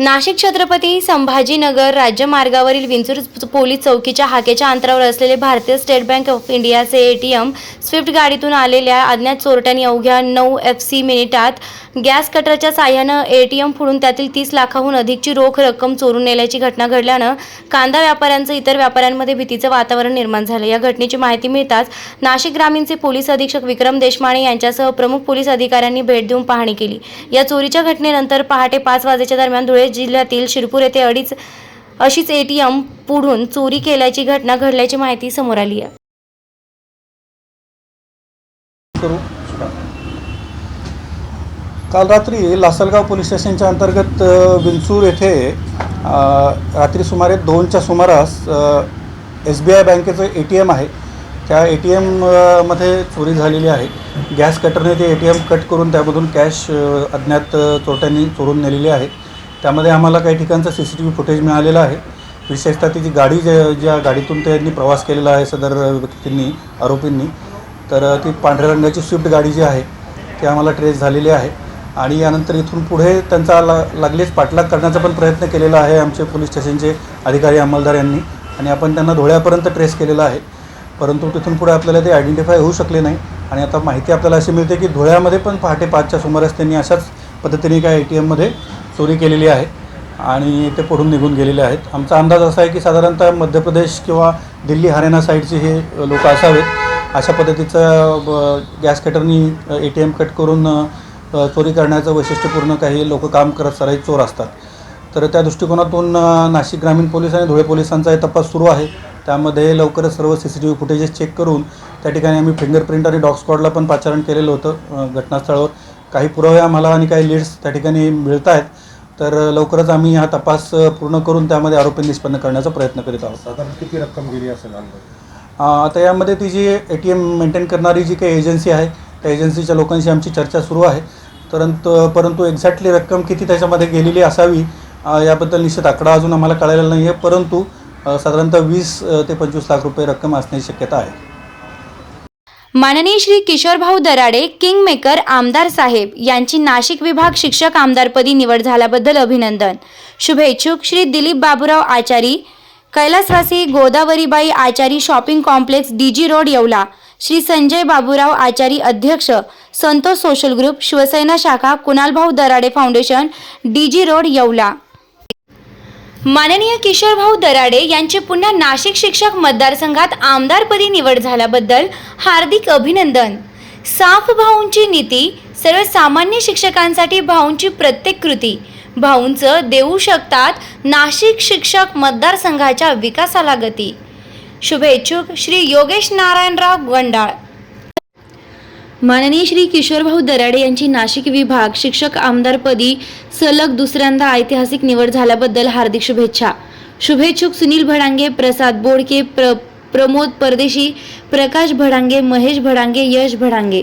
नाशिक छत्रपती संभाजीनगर राज्यमार्गावरील विंचूर पोलीस चौकीच्या हाकेच्या अंतरावर असलेले भारतीय स्टेट बँक ऑफ इंडियाचे ए टी एम स्विफ्ट गाडीतून आलेल्या अज्ञात चोरट्यांनी अवघ्या नऊ एफ सी मिनिटात गॅस कटरच्या साह्यानं एटीएम फोडून त्यातील तीस लाखाहून अधिकची रोख रक्कम चोरून नेल्याची घटना घडल्यानं कांदा व्यापाऱ्यांचं इतर व्यापाऱ्यांमध्ये भीतीचं वातावरण निर्माण झालं. या घटनेची माहिती मिळताच नाशिक ग्रामीणचे पोलीस अधीक्षक विक्रम देशमाने यांच्यासह प्रमुख पोलीस अधिकाऱ्यांनी भेट देऊन पाहणी केली. या चोरीच्या घटनेनंतर पहाटे पाच वाजेच्या दरम्यान धुळे जिल्ह्यातील शिरपूर येथे अडीच अशीच एटीएम पुढून चोरी केल्याची घटना घडल्याची माहिती समोर आली आहे. काल रात्री लासलगाव पोलीस स्टेशनच्या अंतर्गत विंचूर येथे रात्री सुमारे दोनच्या सुमारास एस बी आय बँकेचं ए टी एम आहे. त्या ए टी एममध्ये चोरी झालेली आहे. गॅस कटरने ते ए टी एम कट करून त्यामधून कॅश अज्ञात चोरट्यांनी चोरून नेलेली आहे. त्यामध्ये आम्हाला काही ठिकाणचं C C T V footage मिळालेलं आहे. विशेषतः तिची गाडी ज्या ज्या गाडीतून त्यांनी प्रवास केलेला आहे सदर व्यक्तींनी आरोपींनी तर ती पांढऱ्या रंगाची स्विफ्ट गाडी जी आहे ती आम्हाला ट्रेस झालेली आहे. आणि यानंतर इथून पुढे त्यांचा ला लागलीच पाठलाग करण्याचा पण प्रयत्न केलेला आहे आमचे पोलीस स्टेशनचे अधिकारी अंमलदार यांनी. आणि आपण त्यांना धुळ्यापर्यंत ट्रेस केलेला आहे. परंतु तिथून पुढे आपल्याला ते आयडेंटिफाय होऊ शकले नाही. आणि आता माहिती आपल्याला अशी मिळते की धुळ्यामध्ये पण पहाटे पाचच्या सुमारास त्यांनी अशाच पद्धतीने काय ए टी एममध्ये चोरी केलेली आहे. आणि ते पडून निघून गेलेले आहेत. आमचा अंदाज असा आहे की साधारणतः मध्य प्रदेश किंवा दिल्ली हरियाणा साईडचे हे लोक असावेत अशा पद्धतीचं ब- गॅस कटरनी ए टी एम कट करून चोरी करण्याचं वैशिष्ट्यपूर्ण काही लोक काम करत सराईत चोर असतात. तर त्या दृष्टिकोनातून नाशिक ग्रामीण पोलीस आणि धुळे पोलिसांचा तपास सुरू आहे. त्यामध्ये लवकरच सर्व C C T V footages check करून त्या ठिकाणी आम्ही फिंगरप्रिंट आणि डॉग स्क्वॉडला पण पाचारण केलेलं होतं घटनास्थळावर. काही पुरावे आम्हाला आणि काही लीड्स त्या ठिकाणी मिळत आहेत तर लवकरच आम्ही हा तपास पूर्ण करून त्यामध्ये आरोपी निष्पन्न करण्याचा प्रयत्न करीत आहोत. साधारण किती रक्कम गेली असेल आता यामध्ये ती जी ए टी एम मेंटेन करणारी जी काही एजन्सी आहे त्या एजन्सीच्या लोकांशी आमची चर्चा सुरू आहे. परंतु परंतु एक्झॅक्टली रक्कम किती त्याच्यामध्ये गेलेली असावी याबद्दल निश्चित आकडा अजून आम्हाला कळालेला नाही आहे परंतु साधारणतः वीस ते पंचवीस लाख रुपये रक्कम असण्याची शक्यता आहे. माननीय श्री किशोरभाऊ दराडे किंग मेकर आमदार साहेब यांची नाशिक विभाग शिक्षक आमदारपदी निवड झाल्याबद्दल अभिनंदन. शुभेच्छुक श्री दिलीप बाबूराव आचारी कैलासवासी Godavaribai Achari shopping complex DG road Yeola. Shri Sanjay Baburao Achari अध्यक्ष संतोष सोशल ग्रुप शिवसेना शाखा Kunalbhau Darade foundation DG road Yeola. माननीय किशोरभाऊ दराडे यांचे पुन्हा नाशिक शिक्षक मतदारसंघात आमदारपदी निवड झाल्याबद्दल हार्दिक अभिनंदन. साफ भाऊंची नीती सर्वसामान्य शिक्षकांसाठी भाऊंची प्रत्येक कृती. भाऊंचं देऊ शकतात नाशिक शिक्षक मतदारसंघाच्या विकासाला गती. शुभेच्छुक श्री योगेश नारायणराव गंडाळ. माननीय श्री किशोरभाऊ दराडे यांची नाशिक विभाग शिक्षक आमदारपदी सलग दुसऱ्यांदा ऐतिहासिक निवड झाल्याबद्दल हार्दिक शुभेच्छा. शुभेच्छुक सुनील भडांगे प्रसाद बोडके प्र प्रमोद परदेशी प्रकाश भडांगे महेश भडांगे यश भडांगे.